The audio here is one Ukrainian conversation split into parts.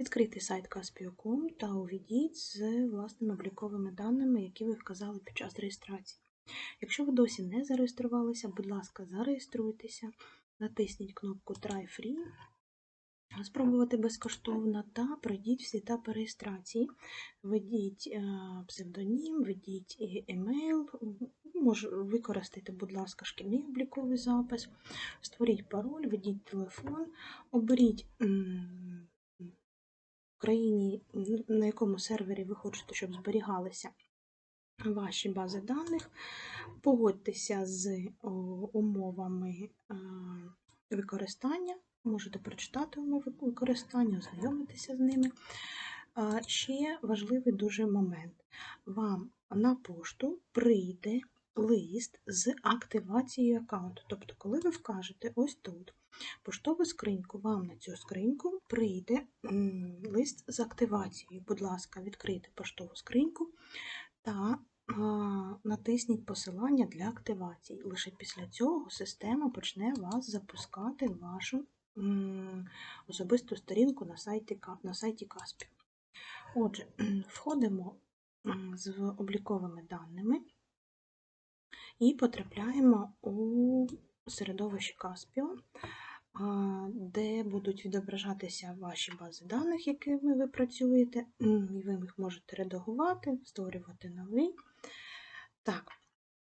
Відкрийте сайт Caspio.com та увійдіть з власними обліковими даними, які ви вказали під час реєстрації. Якщо ви досі не зареєструвалися, будь ласка, зареєструйтеся, натисніть кнопку Try Free, спробувати безкоштовно та пройдіть всі етапи реєстрації. Введіть е, псевдонім, введіть емейл, використайте, будь ласка, шкільний обліковий запис, створіть пароль, введіть телефон, оберіть країні, на якому сервері ви хочете, щоб зберігалися ваші бази даних, погодьтеся з умовами е, використання, можете прочитати умови використання, ознайомитися з ними. Ще важливий дуже момент. Вам на пошту прийде лист з активацією аккаунту. Тобто, коли ви вкажете ось тут поштову скриньку, вам на цю скриньку прийде лист з активацією. Будь ласка, відкрийте поштову скриньку та натисніть посилання для активації. Лише після цього система почне вас запускати в вашу особисту сторінку на сайті, Каспі. Отже, входимо з обліковими даними і потрапляємо у середовище а, де будуть відображатися ваші бази даних, якими ви працюєте, і ви їх можете редагувати, створювати новий. Так,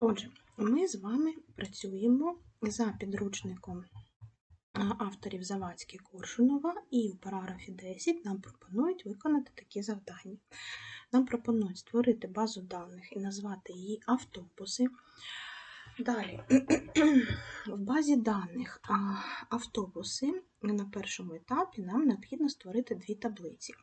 отже, ми з вами працюємо за підручником авторів Завадський Коршунова, і у параграфі 10 нам пропонують виконати такі завдання. Нам пропонують створити базу даних і назвати її автобуси. Далі, в базі даних автобуси на першому етапі нам необхідно створити дві таблиці.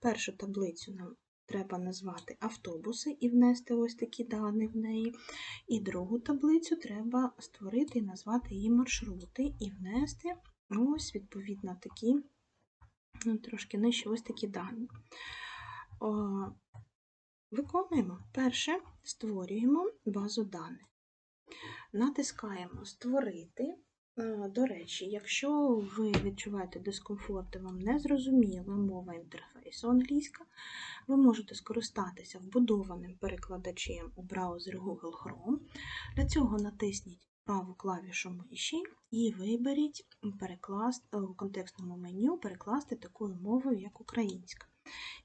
Першу таблицю нам треба назвати автобуси і внести ось такі дані в неї. І другу таблицю треба створити і назвати її маршрути і внести ось відповідно такі, ну, трошки нижче ось такі дані. О, Виконуємо. Перше створюємо базу даних. Натискаємо Створити. Е, До речі, якщо ви відчуваєте дискомфорт і вам не зрозуміла мова інтерфейсу англійська, ви можете скористатися вбудованим перекладачем у браузері Google Chrome. Для цього натисніть праву клавішу миші і виберіть перекласти, у контекстному меню перекласти такою мовою, як українська.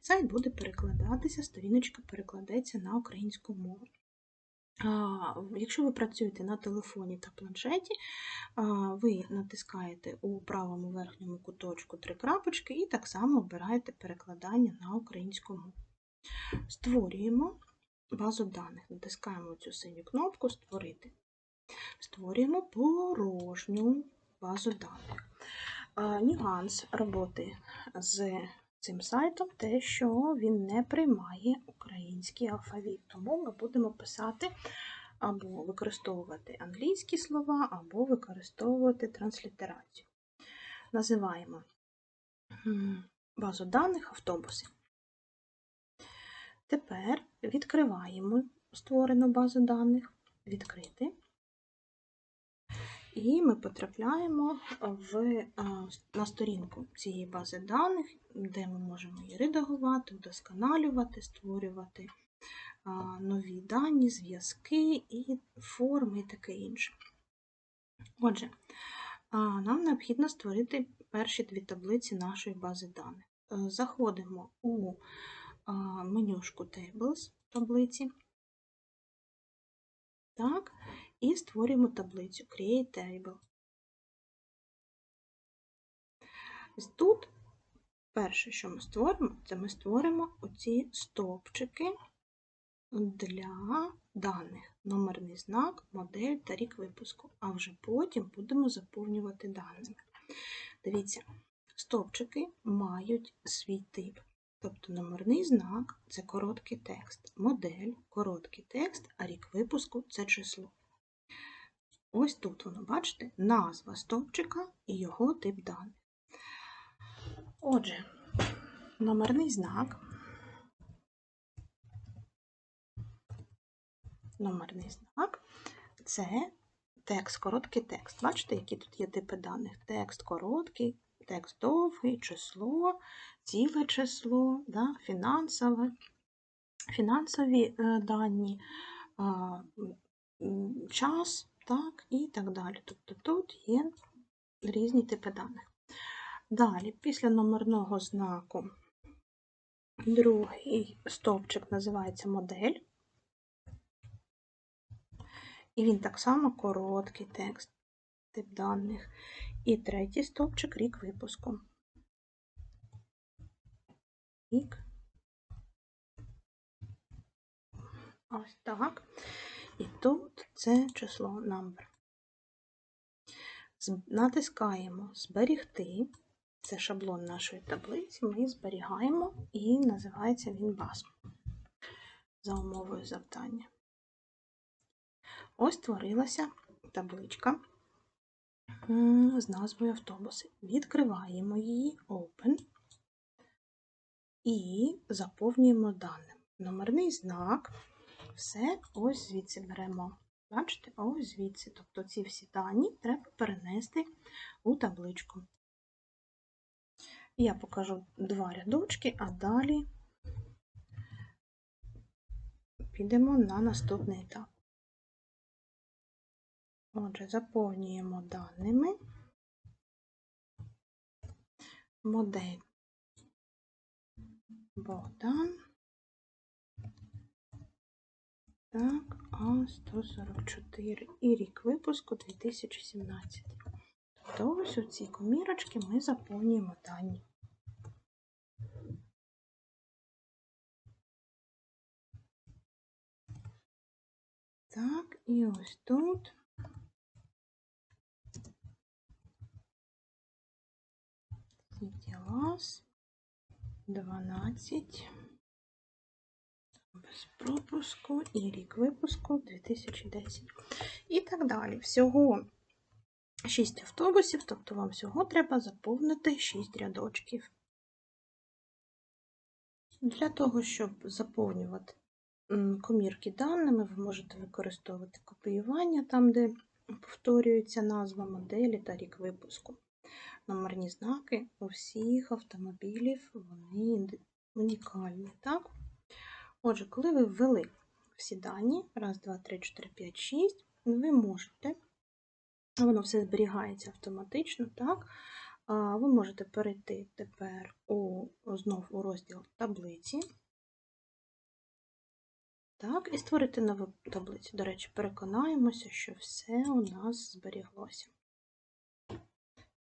Сайт буде перекладатися, сторіночка перекладеться на українську мову. Якщо ви працюєте на телефоні та планшеті, ви натискаєте у правому верхньому куточку три крапочки і так само обираєте перекладання на українську мову. Створюємо базу даних, натискаємо цю синю кнопку Створити. Створюємо порожню базу даних. Нюанс роботи з цим сайтом те, що він не приймає український алфавіт. Тому ми будемо писати або використовувати англійські слова, або використовувати транслітерацію. Називаємо базу даних автобуси. Тепер відкриваємо створену базу даних, відкрити. І ми потрапляємо в, на сторінку цієї бази даних, де ми можемо її редагувати, вдосконалювати, створювати нові дані, зв'язки і форми і таке інше. Отже, нам необхідно створити перші дві таблиці нашої бази даних. Е, Заходимо у менюшку Tables таблиці. Так, і створюємо таблицю Create Table. Ось тут перше, що ми створимо, це ми створимо оці стовпчики для даних, номерний знак, модель та рік випуску, а вже потім будемо заповнювати даними. Дивіться, стовпчики мають свій тип. Тобто номерний знак це короткий текст, модель короткий текст, а рік випуску це число. Ось тут воно, бачите, назва стовпчика і його тип даних. Отже, номерний знак. Номерний знак це текст, короткий текст. Бачите, які тут є типи даних? Текст короткий, текст довгий, число, ціле число, да, фінансове, фінансові е, дані, час, так, і так далі. Тобто тут є різні типи даних. Далі, після номерного знаку, другий стовпчик називається модель. І він так само короткий текст, тип даних. І третій стовпчик рік випуску. Рік. Ось так. І тут це число number. Натискаємо Зберігти. Це шаблон нашої таблиці. Ми зберігаємо і називається він BASM за умовою завдання. Ось створилася табличка з назвою автобуси. Відкриваємо її Open і заповнюємо даним. Номерний знак. Все ось звідси беремо. Бачите, ось звідси. Тобто ці всі дані треба перенести у табличку. Я покажу два рядочки, а далі підемо на наступний етап. Отже, заповнюємо даними. Модель Богдан. Так, А144 і рік випуску 2017. Тобто ось у ці комірочки ми заповнюємо дані. Так, і ось тут. Ділас 12 без пропуску і рік випуску 2010. І так далі. Всього 6 автобусів, тобто вам всього треба заповнити 6 рядочків. Для того, щоб заповнювати комірки даними, ви можете використовувати копіювання там, де повторюється назва моделі та рік випуску. Номерні знаки у всіх автомобілів вони унікальні. Так? Отже, коли ви ввели всі дані, раз, два, три, чотири, п'ять, шість, ви можете, воно все зберігається автоматично, так? Ви можете перейти тепер у, знов у розділ таблиці. Так, і створити нову таблицю. До речі, переконаємося, що все у нас зберіглося.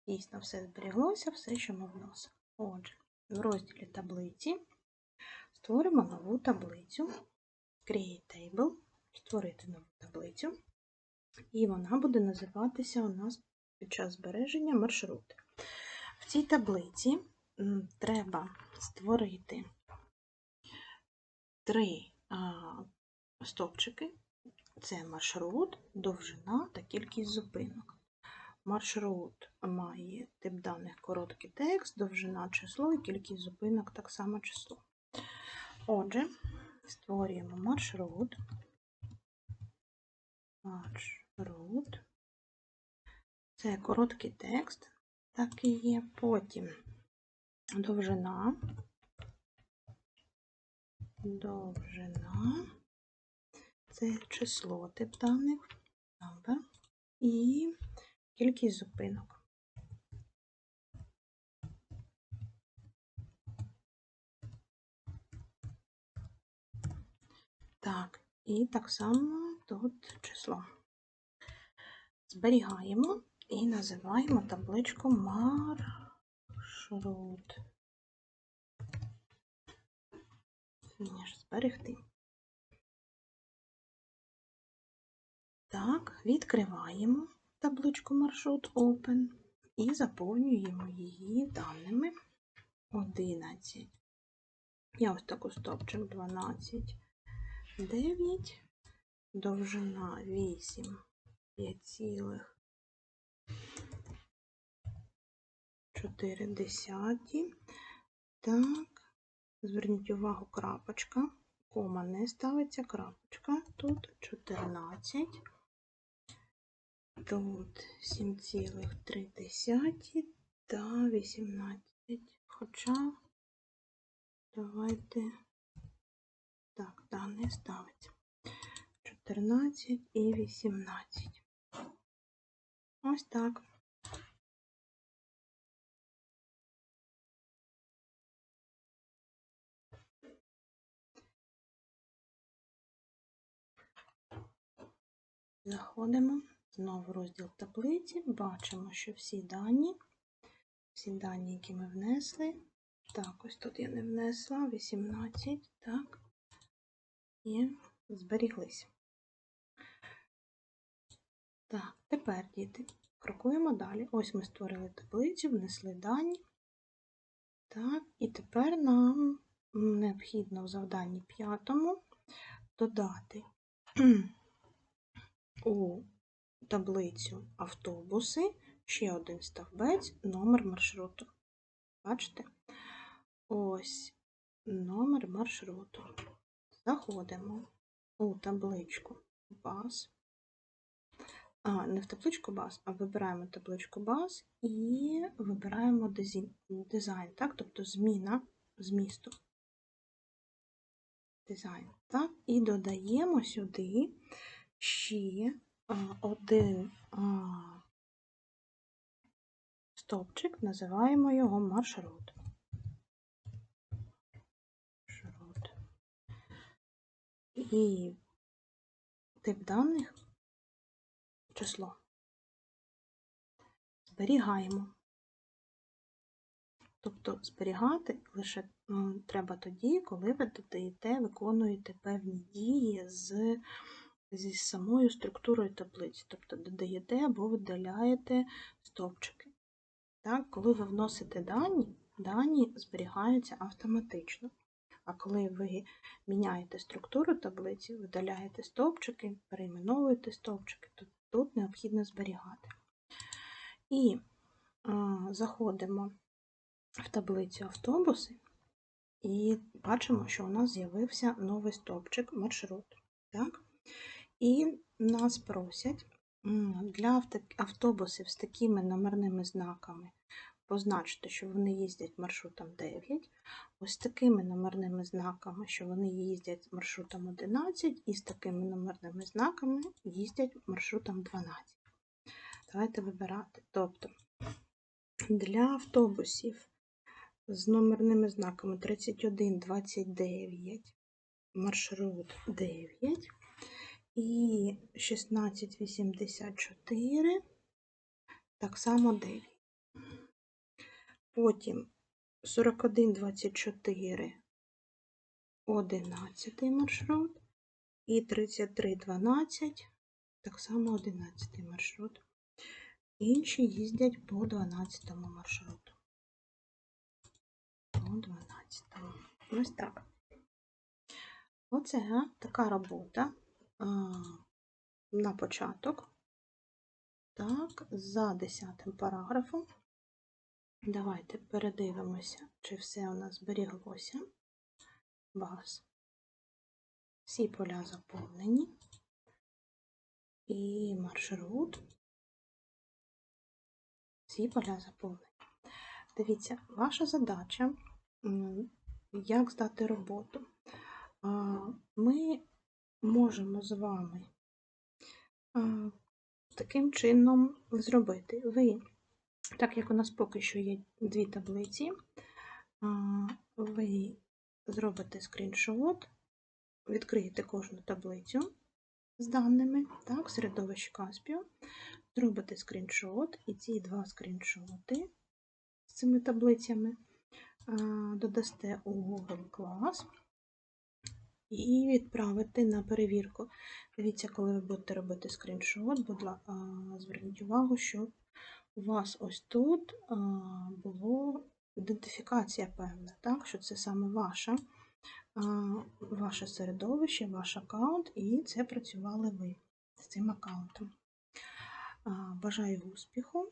Дійсно, все зберіглося, все, що ми вносимо. Отже, в розділі таблиці створимо нову таблицю. Create Table, створити нову таблицю. І вона буде називатися у нас під час збереження маршрути. В цій таблиці треба створити три стовпчики. Це маршрут, довжина та кількість зупинок. Маршрут має тип даних короткий текст, довжина число і кількість зупинок так само число. Отже, створюємо маршрут. Маршрут. Це короткий текст, так і є. Потім довжина. Довжина. Це число тип даних. Number. І кількість зупинок. Так, і так само тут число. Зберігаємо і називаємо табличку маршрут. Фініш зберегти. Так, відкриваємо табличку маршрут Open і заповнюємо її даними 11. Я ось таку стопчик 12, 9, довжина 8, 5,4 десяті. Так, зверніть увагу, крапочка. Кома не ставиться, крапочка. Тут 14. Тут 7,3, та 18. Хоча давайте так, да, не ставиться. 14 і 18. Ось так. Заходимо знову в розділ таблиці, бачимо, що всі дані, всі дані, які ми внесли. Так, ось тут я не внесла 18, так, і зберіглись. Так, тепер, діти, крокуємо далі. Ось ми створили таблицю, внесли дані. Так, і тепер нам необхідно в завданні п'ятому додати у таблицю автобуси ще один стовбець, номер маршруту. Бачите? Ось номер маршруту. Заходимо у табличку баз. А, не в табличку баз, а вибираємо табличку баз і вибираємо дизайн, так? тобто зміна змісту. Дизайн. Так? І додаємо сюди ще один стовпчик, називаємо його маршрут. Маршрут. І тип даних число. Зберігаємо. Тобто зберігати лише треба тоді, коли ви додаєте, виконуєте певні дії з зі самою структурою таблиці, тобто додаєте або видаляєте стовпчики. Так, Коли ви вносите дані, дані зберігаються автоматично. А коли ви міняєте структуру таблиці, видаляєте стовпчики, перейменовуєте стовпчики, то тут необхідно зберігати. І заходимо в таблицю автобуси і бачимо, що у нас з'явився новий стовпчик маршрут. Так? І нас просять для автобусів з такими номерними знаками позначити, що вони їздять маршрутом 9, ось такими номерними знаками, що вони їздять маршрутом 11, і з такими номерними знаками їздять маршрутом 12. Давайте вибирати. Тобто для автобусів з номерними знаками 31, 29, маршрут 9 і 1684, так само 9. Потім 4124, 11 маршрут і 3312, так само 11 маршрут. Інші їздять по 12 маршруту. По 12. Ось так. Оце така робота на початок. Так, за 10 параграфом. Давайте передивимося, чи все у нас зберіглося. Баз. Всі поля заповнені. І маршрут. Всі поля заповнені. Дивіться, ваша задача, як здати роботу. Ми можемо з вами таким чином зробити. Ви, так як у нас поки що є дві таблиці, ви зробите скріншот, відкриєте кожну таблицю з даними, так, середовище Каспіо, зробите скріншот, і ці два скріншоти з цими таблицями додасте у Google Class і відправити на перевірку. Дивіться, коли ви будете робити скріншот, будь ласка, зверніть увагу, щоб у вас ось тут було ідентифікація певна, так, що це саме ваша, ваше середовище, ваш аккаунт, і це працювали ви з цим аккаунтом. Бажаю успіху!